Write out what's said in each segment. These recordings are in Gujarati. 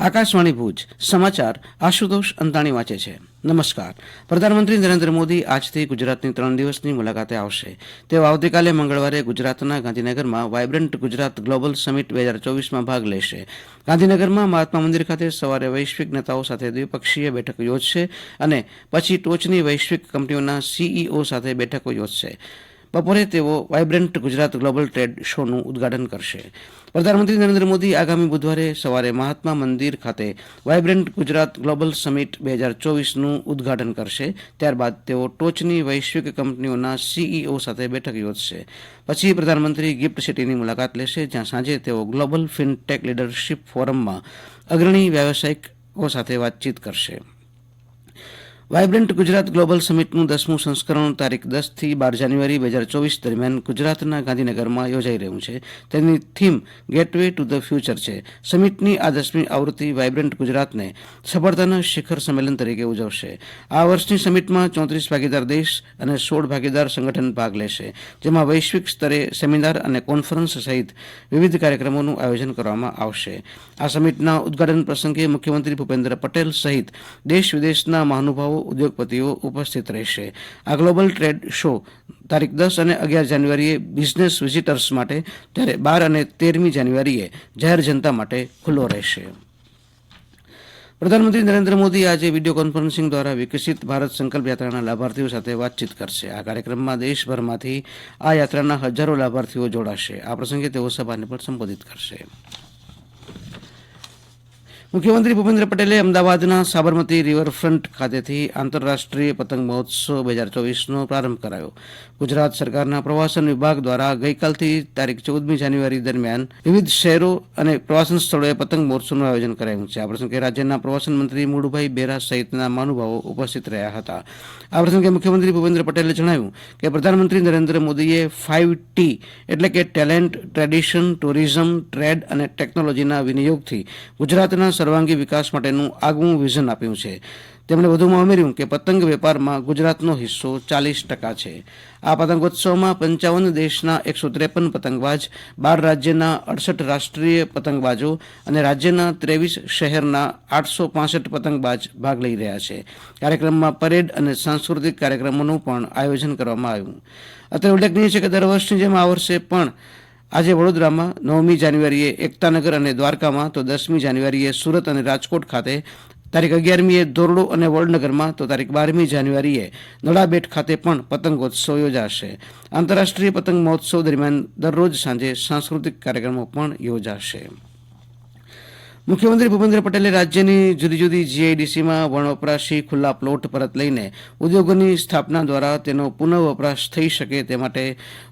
આકાશવાણી ભુજ, સમાચાર આશુતોષ અંતાણી વાંચે છે. નમસ્કાર. પ્રધાનમંત્રી નરેન્દ્ર મોદી આજથી ગુજરાતની ત્રણ દિવસની મુલાકાતે આવશે. તેઓ આવતીકાલે મંગળવારે ગુજરાતના ગાંધીનગરમાં વાયબ્રન્ટ ગુજરાત ગ્લોબલ સમિટ બે હજાર ચોવીસમાં ભાગ લેશે. ગાંધીનગરમાં મહાત્મા મંદિર ખાતે સવારે વૈશ્વિક નેતાઓ સાથે દ્વિપક્ષીય બેઠક યોજશે અને પછી ટોચની વૈશ્વિક કંપનીઓના સીઈઓ સાથે બેઠકો યોજશે. બપોરે તેઓ વાયબ્રન્ટ ગુજરાત ગ્લોબલ ટ્રેડ શોનું ઉદ્ઘાટન કરશે. પ્રધાનમંત્રી નરેન્દ્ર મોદી આગામી બુધવારે સવારે મહાત્મા મંદિર ખાતે વાયબ્રન્ટ ગુજરાત ગ્લોબલ સમિટ બે હજાર ચોવીસનું ઉદ્ઘાટન કરશે. ત્યારબાદ તેઓ ટોચની વૈશ્વિક કંપનીઓના સીઈઓ સાથે બેઠક યોજશે. પછી પ્રધાનમંત્રી ગિફ્ટ સિટીની મુલાકાત લેશે, જ્યાં સાંજે તેઓ ગ્લોબલ ફિનટેક લીડરશીપ ફોરમમાં અગ્રણી વ્યાવસાયિકો સાથે વાતચીત કરશે. વાયબ્રન્ટ ગુજરાત ગ્લોબલ સમિટનું દસમું સંસ્કરણ તારીખ દસથી બાર જાન્યુઆરી બે હજાર ચોવીસ દરમિયાન ગુજરાતના ગાંધીનગરમાં યોજાઈ રહ્યું છે. તેની theme gateway to the future છે. સમિટની આ દસમી આવૃત્તિ વાયબ્રન્ટ ગુજરાતને સફળતાના શિખર સંમેલન તરીકે ઉજવશે. આ વર્ષની સમિટમાં ચોત્રીસ ભાગીદાર દેશ અને સોળ ભાગીદાર સંગઠન ભાગ લેશે, જેમાં વૈશ્વિક સ્તરે સેમિનાર અને કોન્ફરન્સ સહિત વિવિધ કાર્યક્રમોનું આયોજન કરવામાં આવશે. આ સમિટના ઉદ્ઘાટન પ્રસંગે મુખ્યમંત્રી ભૂપેન્દ્ર પટેલ સહિત દેશ વિદેશના મહાનુભાવો ઉદ્યોગપતિઓ ઉપસ્થિત રહેશે. આ ગ્લોબલ ટ્રેડ શો તારીખ દસ અને અગિયાર જાન્યુઆરીએ બિઝનેસ વિઝિટર્સ માટે જ્યારે બાર અને તેરમી જાન્યુઆરીએ જાહેર જનતા માટે ખુલ્લો રહેશે. પ્રધાનમંત્રી નરેન્દ્ર મોદી આજે વીડિયો કોન્ફરન્સિંગ દ્વારા વિકસિત ભારત સંકલ્પ યાત્રાના લાભાર્થીઓ સાથે વાતચીત કરશે. આ કાર્યક્રમમાં દેશભરમાંથી આ યાત્રાના હજારો લાભાર્થીઓ જોડાશે. આ પ્રસંગે તેઓ સભાને પણ સંબોધિત કરશે. મુખ્યમંત્રી ભૂપેન્દ્ર પટેલે અમદાવાદના સાબરમતી રિવરફ્રન્ટ ખાતેથી આંતરરાષ્ટ્રીય પતંગ મહોત્સવ બે હજાર ચોવીસનો પ્રારંભ કરાયો. ગુજરાત સરકારના પ્રવાસન વિભાગ દ્વારા ગઈકાલથી તારીખ ચૌદમી જાન્યુઆરી દરમિયાન વિવિધ શહેરો અને પ્રવાસન સ્થળોએ પતંગ મહોત્સવનું આયોજન કરાયું છે. આ પ્રસંગે રાજ્યના પ્રવાસન મંત્રી મુળુભાઈ બેરા સહિતના મહાનુભાવો ઉપસ્થિત રહ્યા હતા. આ પ્રસંગે મુખ્યમંત્રી ભૂપેન્દ્ર પટેલે જણાવ્યું કે પ્રધાનમંત્રી નરેન્દ્ર મોદીએ ફાઇવ ટી એટલે કે ટેલેન્ટ, ટ્રેડિશન, ટુરિઝમ, ટ્રેડ અને ટેકનોલોજીના વિનિયોગથી ગુજરાતના સર્વાંગી વિકાસ માટેનું આગવું વિઝન આપ્યું છે. તેમણે વધુમાં ઉમેર્યું કે પતંગ વેપારમાં ગુજરાતનો હિસ્સો ચાલીસ ટકા છે. આ પતંગોત્સવમાં પંચાવન દેશના એકસો ત્રેપન પતંગબાજ, બાર રાજ્યના અડસઠ રાષ્ટ્રીય પતંગબાજો અને રાજ્યના ત્રેવીસ શહેરના આઠસો પાસઠ પતંગબાજ ભાગ લઈ રહ્યા છે. કાર્યક્રમમાં પરેડ અને સાંસ્કૃતિક કાર્યક્રમોનું પણ આયોજન કરવામાં આવ્યું. અત્રે ઉલ્લેખનીય છે કે દર વર્ષની જેમ આ વર્ષે પણ આજે વડોદરામાં નવમી જાન્યુઆરીએ એકતાનગર અને દ્વારકામાં તો દસમી જાન્યુઆરીએ સુરત અને રાજકોટ ખાતે તારીખ અગિયારમીએ ધોરડો અને વડનગરમાં તો તારીખ બારમી જાન્યુઆરીએ નડાબેટ ખાતે પણ પતંગોત્સવ યોજાશે. આંતરરાષ્ટ્રીય પતંગ મહોત્સવ દરમિયાન દરરોજ સાંજે સાંસ્કૃતિક કાર્યક્રમો પણ યોજાશે. મુખ્યમંત્રી ભૂપેન્દ્ર પટેલે રાજ્યની જુદી જુદી જીઆઈડીસીમાં વણવપરાશી ખુલ્લા પ્લોટ પરત લઈને ઉદ્યોગોની સ્થાપના દ્વારા તેનો પુનઃ વપરાશ થઈ શકે તે માટે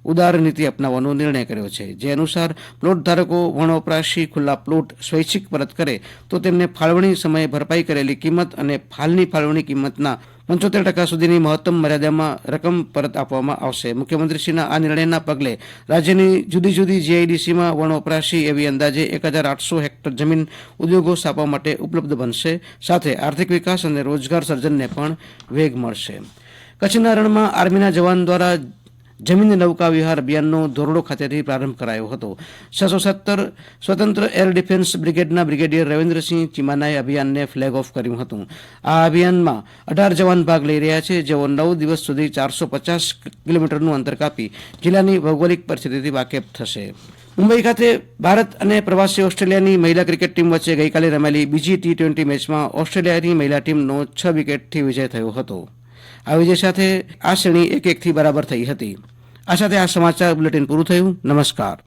ઉદાર નીતિ અપનાવવાનો નિર્ણય કર્યો છે. જે અનુસાર પ્લોટ ધારકો વણવપરાશી ખુલ્લા પ્લોટ સ્વૈચ્છિક પરત કરે તો તેમને ફાળવણી સમયે ભરપાઈ કરેલી કિંમત અને ફાલની ફાળવણી કિંમતના પંચોતેર ટકા સુધીની મહત્તમ મર્યાદામાં રકમ પરત આપવામાં આવશે. મુખ્યમંત્રીશ્રીના આ નિર્ણયના પગલે રાજ્યની જુદી જુદી જીઆઈડીસીમાં વણવપરાશી એવી અંદાજે એક હજાર આઠસો હેક્ટર જમીન ઉદ્યોગો સ્થાપવા માટે ઉપલબ્ધ બનશે. સાથે આર્થિક વિકાસ અને રોજગાર સર્જનને પણ વેગ મળશે. કચ્છના રણમાં આર્મીના જવાન દ્વારા જમીન નૌકા વિહાર અભિયાનનો ધોરડો ખાતેથી પ્રારંભ કરાયો હતો. છસો સત્તર સ્વતંત્ર એર ડિફેન્સ બ્રિગેડના બ્રિગેડિયર રવિન્દ્રસિંહ ચીમાનાએ અભિયાનને ફ્લેગ ઓફ કર્યું હતું. આ અભિયાનમાં અઢાર જવાન ભાગ લઈ રહ્યા છે, જેઓ નવ દિવસ સુધી ચારસો પચાસ કિલોમીટરનું અંતર કાપી જિલ્લાની ભૌગોલિક પરિસ્થિતિથી વાકેફ થશે. મુંબઈ ખાતે ભારત અને પ્રવાસી ઓસ્ટ્રેલિયાની મહિલા ક્રિકેટ ટીમ વચ્ચે ગઈકાલે રમાયેલી બીજી ટી ટ્વેન્ટી મેચમાં ઓસ્ટ્રેલિયાની મહિલા ટીમનો છ વિકેટથી વિજય થયો હતો. આ વિજય સાથે આ શ્રેણી એક એકથી બરાબર થઈ હતી. આ સાથે આ સમાચાર બુલેટિન પૂરું થયું. નમસ્કાર.